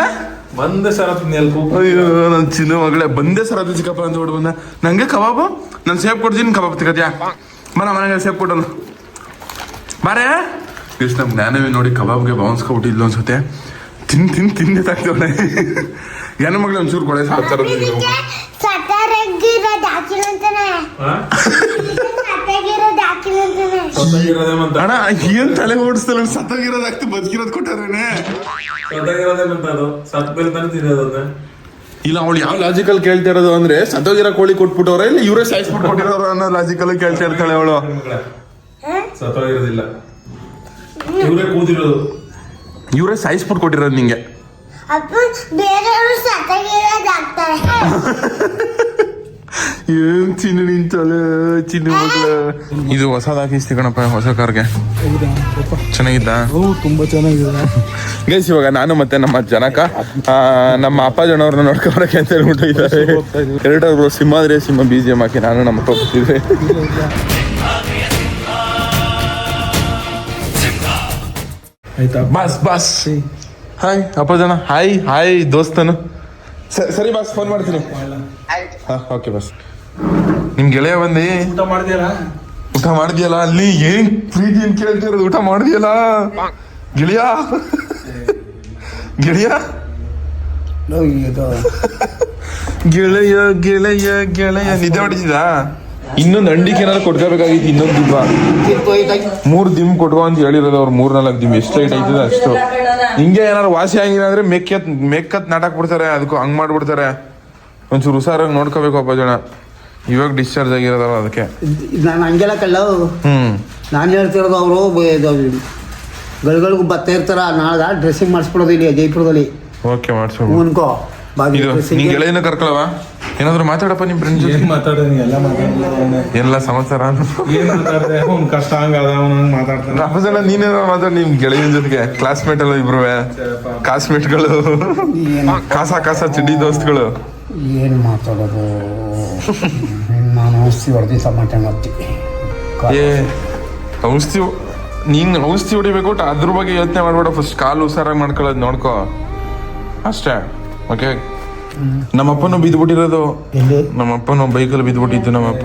ಬಂದೆ ಸರ ನೆಲ್ಕು ಅಯ್ಯೋ ನನ್ನ ಚಿನ್ನ ಮಗಳೇ ಬಂದೇ ಸರ ಅದು ಚಿಕ್ಕಪ್ಪ ಅಂತ ಹೊಡ್ ಬಂದ. ನಂಗೆ ಕಬಾಬು ನಾನು ಸೇಫ್ ಕೊಡ್ತೀನಿ ಕಬಾಬ್ ತಿಕ್ಕತ್ಯಾ? ಬರ ಮನೆಗೆ ಸೇಫ್ ಕೊಟ್ಟನು ಬಾರೇ ಇಷ್ಟು ನಮ್ಮ ಜ್ಞಾನವೇ ನೋಡಿ ಕಬಾಬ್ಗೆ ಬೌನ್ಸ್ಕೊಬಿಟ್ಟಿದ್ಲು ಅನ್ಸುತ್ತೆ. ತಿನ್ ತಿನ್ ತಿಂದೆ ತಾಗ್ತವಳೆ ಹೆಣ್ಣು ಮಗಳು ಒಂಚೂರು ಕೊಳೆ ಸಾಕ್ತಾರ ಅಣ್ಣ ಏನ್ ತಲೆ ಓಡಿಸ್ತಲ್ಲ ಸತ್ತಾಗಿರೋದು ಆಗ್ತಿ ಬದುಕಿರೋದು ಕೊಟ್ಟಾರೇನೆ ಇಲ್ಲ ಅವಳು ಯಾವ ಲಾಜಿಕಲ್ ಕೇಳ್ತಾ ಇರೋದು ಅಂದ್ರೆ ಸತ್ತೋಗಿರೋ ಕೋಳಿ ಕೊಟ್ಬಿಟ್ಟವ್ರೆ ಇಲ್ಲ ಇವರೇ ಸಾಯಿಸ್ಬಿಟ್ಟು ಕೊಟ್ಟಿರೋರು ಅನ್ನೋ ಲಾಜಿಕಲ್ ಕೇಳ್ತಾ ಇರ್ತಾಳೆ ಅವಳು. ಸತ್ತೋಗಿರೋದಿಲ್ಲ. ಇವರೇ ಕೂತಿರೋದು. ಇವರೇ ಸಾಯಿಸ್ಬಿಟ್ಟು ಕೊಟ್ಟಿರೋದು ನಿಂಗೆ. ಬೇರೆಯವರು ಸತ್ತಗಿರೋದು ಹಾಕ್ತಾರೆ ಏನ್ ಚಿನ್ನ ನಿಂತಳೆ ಚಿನ್ನ ಮಗಳ. ಇದು ಹೊಸದಾಗಿ ಹಾಕಿಸ್ತಿ ಕಣಪ್ಪ ಹೊಸ ಕಾರ್ಗೆ. ಚೆನ್ನಾಗಿದ್ದ? ತುಂಬಾ ಚೆನ್ನಾಗಿದೆ. ಗೈಸ್ ಇವಾಗ ನಾನು ಮತ್ತೆ ನಮ್ಮ ಜನಕ ನಮ್ಮ ಅಪ್ಪ ಜನವ್ರನ್ನ ನೋಡ್ಕೊಬರಕ್ಕೆ ಅಂತ ಹೇಳ್ಬಿಟ್ಟು ಇದ್ದಾರೆ. ಎರಡವರು ಸಿಂಹಾದ್ರೆ ಸಿಂಹ ಬಿ ಜಿ ಎಂ ಹಾಕಿ ನಾನು ನಮ್ಮ ಆಯ್ತಾ? ಬಸ್ ಬಸ್. ಹಾಯ್ ಅಪ್ಪ ಜನ. ಹಾಯ್ ಹಾಯ್ ದೋಸ್ತನು. ಸರಿ ಬಸ್ ಫೋನ್ ಮಾಡ್ತೀನಿ. ಹಾ ಓಕೆ ಬಸ್. ನಿಮ್ ಗೆಳೆಯ ಬಂದಿ? ಊಟ ಮಾಡಿದ್ಯಲ್ಲ? ಊಟ ಮಾಡಿದ್ಯಲ್ಲ? ಅಲ್ಲಿ ಏನ್ ಪ್ರೀತಿ ಅಂತ ಕೇಳ್ತಿರೋದು? ಊಟ ಮಾಡಿದ್ಯಲ್ಲ? ಗೆಳೆಯ? ಗೆಳೆಯ? ಗೆಳೆಯ ಗೆಳೆಯ ಗೆಳೆಯ. ನಿದ್ದೆ ಮಾಡಿದ ಇನ್ನೊಂದು ಅಂಡಿಕೆ ಏನಾದ್ರು ಕೊಟ್ಕೋಬೇಕಾಗಿತ್ತು ಇನ್ನೊಂದು ದಿಬ್ಬ ಮೂರ್ ದಿಮ್ ಕೊಟ್ಕೊ ಅಂತ ಹೇಳಿರೋದು ಅವ್ರು ಮೂರ್ ನಾಲ್ಕು ದಿಮ್. ಎಷ್ಟು ರೈಟ್ ಆಯ್ತದ ಅಷ್ಟು. ಹಿಂಗೆ ಏನಾದ್ರು ವಾಸಿ ಆಗಿಲ್ಲ ಅಂದ್ರೆ ಮೆಕ್ಕತ್ ಮೇಕತ್ ನಾಟಕ ಬಿಡ್ತಾರೆ ಅದಕ್ಕೂ ಹಂಗ್ ಮಾಡ್ಬಿಡ್ತಾರೆ. ಒಂಚೂರು ಹುಷಾರಾಗಿ ನೋಡ್ಕೋಬೇಕು ಅಪ್ಪ ಜನ. ಇವಾಗ ಡಿಸ್ಚಾರ್ಜ್ ಆಗಿರೋದಲ್ಲ ಅದಕ್ಕೆ. ನಾನು ಹಂಗೆಲ್ಲ ಕಳ್ಳ. ಹ್ಮ್. ನಾನು ಹೇಳ್ತಿರೋದು ಅವರು ಗಳಿಗಳಿಗೂ ಬರ್ತಾ ಇರ್ತಾರ ನಾಳೆ ಡ್ರೆಸ್ಸಿಂಗ್ ಮಾಡಿಸ್ಬಿಡೋದು ಇಲ್ಲಿ ಜೈಪುರದಲ್ಲಿ. ಓಕೆ ಮಾಡಿಸ್ಬೋದು ಅನ್ಕೋ. ಬಾಗಿ ಇದು ನಿನ್ ಗೆಳೆಯನ ಕರ್ಕೊಳವ? ಏನಾದ್ರು ಮಾತಾಡಪ್ಪ ನಿಮ್ ಫ್ರೆಂಡ್ ಏನ್ ಮಾತಾಡೋದು ಎಲ್ಲ ಮಾತಾಡೋದು ಎಲ್ಲ ಸಮಾಚಾರ. ಏನು ಮಾತಾಡ್ದೆ? ಅವ್ನ್ ಕಷ್ಟ ಹಂಗದ ಅವ್ನ ಮಾತಾಡ್ತಾನೆ. ರಾಮಜನ ನೀನೇನೋ ಮಾತಾಡ್ ನಿಮ್ ಗೆಳೆಯನ ಜೊತೆಗೆ. ಕ್ಲಾಸ್ಮೇಟ್ ಎಲ್ಲ ಇಬ್ರು ಕ್ಲಾಸ್ಮೇಟ್ಗಳು ಕಾಸ ಕಾಸ ಚಿಡ್ಡಿ ದೋಸ್ತ್ಗಳು. ಏನು ಮಾತಾಡೋದು? ನಾನು ಔಷಧಿ ಹೊಡೆದು ಟಮಾಟೆ ಮಾಡ್ತೀವಿ ಏ ಔಷಧಿ ನೀನು ಔಷಧಿ ಹೊಡಿಬೇಕು ಅದ್ರ ಬಗ್ಗೆ ಯೋಚನೆ ಮಾಡ್ಬೇಡ ಫಸ್ಟ್ ಕಾಲು ಹುಷಾರಾಗಿ ಮಾಡ್ಕೊಳ್ಳೋದು ನೋಡ್ಕೋ. ಅಷ್ಟೇ ಓಕೆ ನಮ್ಮಪ್ಪನು ಬಿದ್ಬಿಟ್ಟಿರೋದು. ನಮ್ಮಪ್ಪನೂ ನಮ್ಮಪ್ಪನು ಬೈಕಲ್ಲಿ ಬಿದ್ಬಿಟ್ಟಿದ್ದು ನಮ್ಮಪ್ಪ.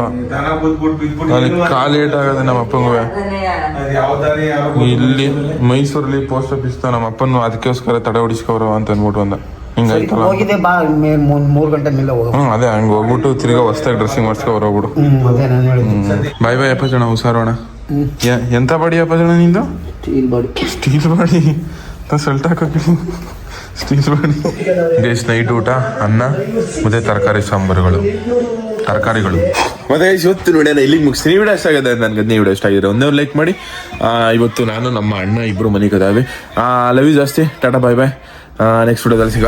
ಕಾಲು ಏಟ್ ಆಗದೆ ನಮ್ಮ ಅಪ್ಪಂಗೂ ಅದ್ ಯಾವ ದಾರಿ ಯಾರೋ ಇಲ್ಲಿ ಮೈಸೂರಲ್ಲಿ ಪೋಸ್ಟ್ ಆಫೀಸ್ ನಮ್ಮ ಅಪ್ಪನು ಅದಕ್ಕೋಸ್ಕರ ತಡೆ ಹೊಡಿಸ್ಕೊಬರೋ ಅಂತ ಅಂದ್ಬಿಟ್ಟು ಅಂದ ಹಿಂಗಾಯ್ತಲ್ಲ ಹೋಗಿದೆ ಬಾ ಮೇ- ಮೂರ್ ಮೂರು ಗಂಟೆ ಮೇಲೆ ಹೋಗು. ಅದೇ ಹಂಗ ಹೋಗ್ಬಿಟ್ಟು ತಿರ್ಗಾ ಹೊಸ್ದಾಗಿ ಡ್ರೆಸ್ಸಿಂಗ್ ಮಾಡ್ಸ್ಕೊ ಹೋಗ್ಬಿಡು ಹ್ಮ್ ಅದೇ ನಾನು ಹೇಳಿದ್ದು. ಬಾಯ್ ಬಾಯ್ ಅಪ್ಪ ಜನ ಹುಷಾರೋಣ ಎ- ಎಂತ ಬಾಡಿ ಅಪ್ಪ ಜನ ನಿಂದು? Steel body steel body salt ಹಾಕೋಕೆ ಸ್ಟೀಲ್ ಬಾಡಿ ಗೈಸ್ ನೈಟ್ ಊಟ ಅನ್ನ ಮತ್ತೆ ತರಕಾರಿ ಸಾಂಬಾರುಗಳು. ತರಕಾರಿಗಳು. ಮತ್ತೆ ಇವತ್ತು ವಿಡಿಯೋನ ಇಲ್ಲಿಗೆ ಮುಗಿಸ್ತೀನಿ. ವಿಡಿಯೋ ಇಷ್ಟ ಆಗಿದೆ ನನ್ಗೆ ಅದೇ ವಿಡಿಯೋ ಇಷ್ಟ ಆಗಿದೆ ಒಂದೇ ಲೈಕ್ ಮಾಡಿ. ಆ, ಇವತ್ತು ನಾನು ನಮ್ಮ ಅಣ್ಣ ಇಬ್ರು ಮನೆ ಅದಾವೆ ಲವ್ ಯು ಜಾಸ್ತಿ. ಟಾಟಾ ಬಾಯ್ ಬಾಯ್ ನೆಕ್ಸ್ಟ್ ವಿಡಿಯೋದಲ್ಲಿ ಸಿಗ